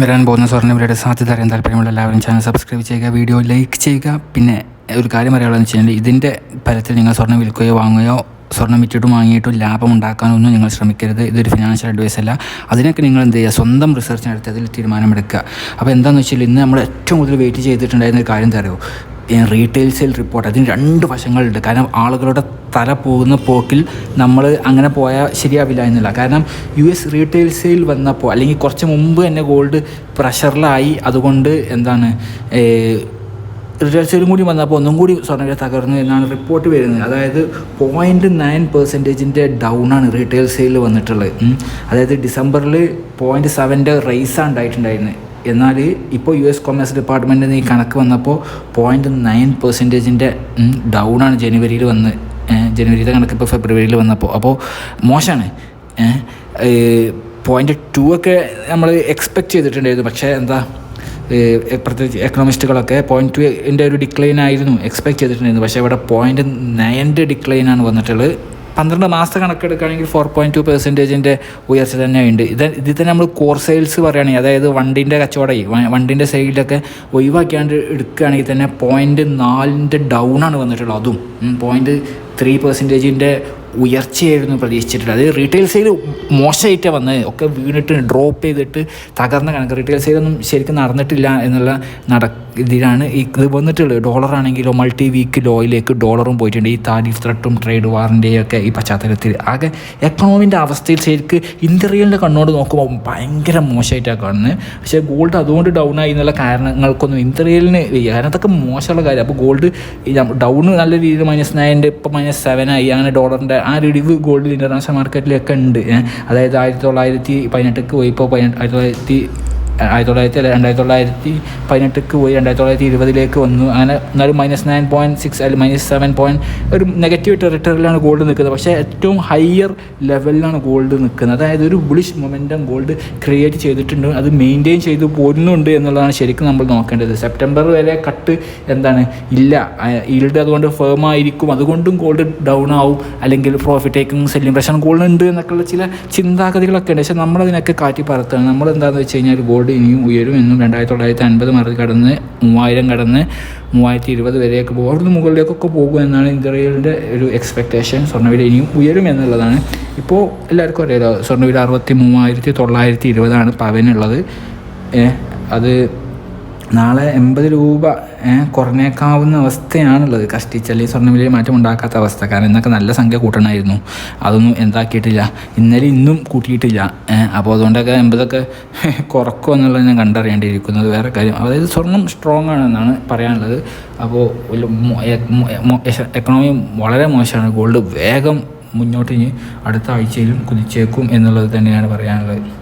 വരാൻ പോകുന്ന സ്വർണവിലയുടെ സാധ്യത അറിയാൻ താല്പര്യമുള്ള എല്ലാവരും ചാനൽ സബ്സ്ക്രൈബ് ചെയ്യുക വീഡിയോ ലൈക്ക് ചെയ്യുക. പിന്നെ ഒരു കാര്യം പറയാനുള്ളതെന്ന് വെച്ച് കഴിഞ്ഞാൽ ഇതിന്റെ ഫലത്തിൽ നിങ്ങൾ സ്വർണം വിൽക്കുകയോ വാങ്ങുകയോ സ്വർണം വിറ്റിട്ടും വാങ്ങിയിട്ടും ലാഭം ഉണ്ടാക്കാനൊന്നും നിങ്ങൾ ശ്രമിക്കരുത്. ഇതൊരു ഫിനാൻഷ്യൽ അഡ്വൈസ് അല്ല. അതിനൊക്കെ നിങ്ങൾ എന്ത് ചെയ്യുക? സ്വന്തം റിസർച്ച് നടത്തി അതിൽ തീരുമാനമെടുക്കുക. അപ്പോൾ എന്താണെന്ന് വെച്ചാൽ ഇന്ന് നമ്മൾ ഏറ്റവും കൂടുതൽ വെയിറ്റ് ചെയ്തിട്ടുണ്ടായിരുന്ന ഒരു കാര്യം അറിയുമോ? റീറ്റെയിൽ സെയിൽ റിപ്പോർട്ട് അതിന് രണ്ട് വശങ്ങളുണ്ട്. കാരണം ആളുകളുടെ തല പോകുന്ന പോക്കിൽ നമ്മൾ അങ്ങനെ പോയാൽ ശരിയാവില്ല എന്നില്ല. കാരണം യു എസ് റീറ്റെയിൽ സെയിൽ വന്നപ്പോൾ അല്ലെങ്കിൽ കുറച്ച് മുമ്പ് തന്നെ ഗോൾഡ് പ്രഷറിലായി. അതുകൊണ്ട് എന്താണ് റിസൾട്ട്സും സെയിലും കൂടി വന്നപ്പോൾ ഒന്നും കൂടി സ്വർണവില തകർന്നു എന്നാണ് റിപ്പോർട്ട് വരുന്നത്. അതായത് പോയിന്റ് നയൻ പെർസെന്റേജിന്റെ ഡൗൺ ആണ് റീറ്റെയിൽ സെയിൽ വന്നിട്ടുള്ളത് അതായത് ഡിസംബറിൽ പോയിന്റ് സെവന്റെ റൈസാണ് ഉണ്ടായിട്ടുണ്ടായിരുന്നത് എന്നാൽ ഇപ്പോൾ യു എസ് കൊമേഴ്സ് ഡിപ്പാർട്ട്മെന്റിൽ നിന്ന് ഈ കണക്ക് വന്നപ്പോൾ പോയിന്റ് നയൻ പെർസെന്റേജിന്റെ ഡൗൺ ആണ് ജനുവരിയിൽ വന്ന്. ജനുവരിയിലെ കണക്ക് ഇപ്പോൾ ഫെബ്രുവരിയിൽ വന്നപ്പോൾ അപ്പോൾ മോശമാണ് പോയിന്റ് ടു ഒക്കെ നമ്മൾ എക്സ്പെക്റ്റ് ചെയ്തിട്ടുണ്ടായിരുന്നു. പക്ഷേ എന്താ പ്രത്യേകിച്ച് എക്കണോമിസ്റ്റുകളൊക്കെ പോയിന്റ് ടുന്റെ ഒരു ഡിക്ലൈൻ ആയിരുന്നു എക്സ്പെക്ട് ചെയ്തിട്ടുണ്ടായിരുന്നു. പക്ഷേ ഇവിടെ പോയിന്റ് നയന്റെ ഡിക്ലൈനാണ് വന്നിട്ടുള്ളത്. പന്ത്രണ്ട് മാസത്തെ കണക്കെടുക്കുകയാണെങ്കിൽ ഫോർ പോയിന്റ് ടു പെർസെന്റേജിന്റെ ഉയർച്ച തന്നെയുണ്ട് ഇത് ഇതിൽ തന്നെ നമ്മൾ കോർ സെയിൽസ് പറയുകയാണെങ്കിൽ അതായത് വണ്ടിന്റെ കച്ചവടം വണ്ടിന്റെ സൈഡിലൊക്കെ ഒഴിവാക്കിയാണ്ട് എടുക്കുകയാണെങ്കിൽ തന്നെ പോയിന്റ് നാലിന്റെ ഡൗൺ ആണ് വന്നിട്ടുള്ളത്. അതും പോയിന്റ് ത്രീ പെർസെന്റേജിന്റെ ഉയർച്ചയായിരുന്നു പ്രതീക്ഷിച്ചിട്ടുള്ളത്. അത് റീറ്റെയിൽ സെയിൽ മോശമായിട്ടേ വന്നത്. ഒക്കെ വീണിട്ട് ഡ്രോപ്പ് ചെയ്തിട്ട് തകർന്ന കണക്ക്. റീറ്റെയിൽ സെയിലൊന്നും ശരിക്കും നടന്നിട്ടില്ല എന്നുള്ള നട ഇതിലാണ് ഈ ഇത് വന്നിട്ടുള്ളത്. ഡോളർ ആണെങ്കിലോ മൾട്ടി വീക്ക് ലോയിലേക്ക് ഡോളറും പോയിട്ടുണ്ട്. ഈ താരിഫ് ത്രട്ടും ട്രേഡ് വാറിന്റെയും ഒക്കെ ഈ പശ്ചാത്തലത്തിൽ. ആകെ എക്കണോമിന്റെ അവസ്ഥയിൽ ശരിക്ക് ഇന്ത്യറിയലിന്റെ കണ്ണോട് നോക്കുമ്പോൾ ഭയങ്കര മോശമായിട്ടാണ് കാണുന്നത്. പക്ഷേ ഗോൾഡ് അതുകൊണ്ട് ഡൗൺ ആയി എന്നുള്ള കാരണങ്ങൾക്കൊന്നും ഇന്ത്യറിയലിന് അതിനകത്തൊക്കെ അതൊക്കെ മോശമുള്ള കാര്യം. അപ്പോൾ ഗോൾഡ് ഡൗൺ നല്ല രീതിയിൽ മൈനസ് നയന്റെ ഇപ്പോൾ മൈനസ് സെവൻ ആയി. അങ്ങനെ ഡോളറിന്റെ ആ ഒരു ഇടിവ് ഗോൾഡ് ഇന്റർനാഷണൽ മാർക്കറ്റിലൊക്കെ ഉണ്ട്. അതായത് ആയിരത്തി തൊള്ളായിരത്തി പതിനെട്ടൊക്കെ പോയി ഇപ്പോൾ പതിനെട്ട് ആയിരത്തി തൊള്ളായിരത്തി ആയിരത്തി തൊള്ളായിരത്തി രണ്ടായിരത്തി തൊള്ളായിരത്തി പതിനെട്ടിക്ക് പോയി രണ്ടായിരത്തി തൊള്ളായിരത്തി ഇരുപതിലേക്ക് വന്നു. അങ്ങനെ എന്നാലും മൈനസ് നയൻ പോയിന്റ് സിക്സ് അല്ലെങ്കിൽ മൈനസ് സെവൻ പോയിന്റ് ഒരു നെഗറ്റീവ് ടെറിട്ടറിയിലാണ് ഗോൾഡ് നിൽക്കുന്നത്. പക്ഷേ ഏറ്റവും ഹയർ ലെവലിലാണ് ഗോൾഡ് നിൽക്കുന്നത്. അതായത് ഒരു ബുളിഷ് മൊമെന്റം ഗോൾഡ് ക്രിയേറ്റ് ചെയ്തിട്ടുണ്ട്. അത് മെയിന്റെയിൻ ചെയ്തു പോരുന്നുണ്ട് എന്നുള്ളതാണ് ശരിക്കും നമ്മൾ നോക്കേണ്ടത്. സെപ്റ്റംബർ വരെ കട്ട് എന്താണ്? ഇല്ല. ഈൽഡ് അതുകൊണ്ട് ഫേം ആയിരിക്കും. അതുകൊണ്ടും ഗോൾഡ് ഡൗൺ ആവും. അല്ലെങ്കിൽ പ്രോഫിറ്റ് ടേക്കിംഗ് സെല്ലിംഗ് പ്രശ്നം ഗോൾഡ് ഉണ്ട് എന്നൊക്കെയുള്ള ചില ചിന്താഗതികളൊക്കെ ഉണ്ട്. പക്ഷേ നമ്മളതിനൊക്കെ കാറ്റി പറത്താണ് നമ്മളെന്താണെന്ന് വെച്ച് കഴിഞ്ഞാൽ ഗോൾഡ് ഇനിയും ഉയരും എന്നും രണ്ടായിരത്തി തൊള്ളായിരത്തി അൻപത് മറി കടന്ന് മൂവായിരം കടന്ന് മൂവായിരത്തി ഇരുപത് വരെയൊക്കെ പോകും. അവിടുന്ന് മുകളിലേക്കൊക്കെ പോകും എന്നാണ് ഇന്ത്യയുടെ ഒരു എക്സ്പെക്റ്റേഷൻ സ്വർണവില ഇനിയും ഉയരും എന്നുള്ളതാണ്. ഇപ്പോൾ എല്ലാവർക്കും അറിയാലോ സ്വർണവില അറുപത്തി മൂവായിരത്തി തൊള്ളായിരത്തി ഇരുപതാണ് പവനുള്ളത് അത് നാളെ എൺപത് രൂപ കുറഞ്ഞേക്കാവുന്ന അവസ്ഥയാണുള്ളത്. കഷ്ടിച്ച് അല്ലെങ്കിൽ സ്വർണവിലയിൽ മാറ്റം ഉണ്ടാക്കാത്ത അവസ്ഥ. കാരണം ഇന്നൊക്കെ നല്ല സംഖ്യ കൂട്ടണമായിരുന്നു. അതൊന്നും എന്താക്കിയിട്ടില്ല. ഇന്നലെ ഇന്നും കൂട്ടിയിട്ടില്ല. അപ്പോൾ അതുകൊണ്ടൊക്കെ എൺപതൊക്കെ കുറക്കും എന്നുള്ളത് ഞാൻ കണ്ടറിയേണ്ടിയിരിക്കുന്നത് വേറെ കാര്യം. അതായത് സ്വർണം സ്ട്രോങ് ആണെന്നാണ് പറയാനുള്ളത്. അപ്പോൾ എക്കണോമി വളരെ മോശമാണ്. ഗോൾഡ് വേഗം മുന്നോട്ട് ഇനി അടുത്ത ആഴ്ചയിലും കുതിച്ചേക്കും എന്നുള്ളത് തന്നെയാണ് പറയാനുള്ളത്.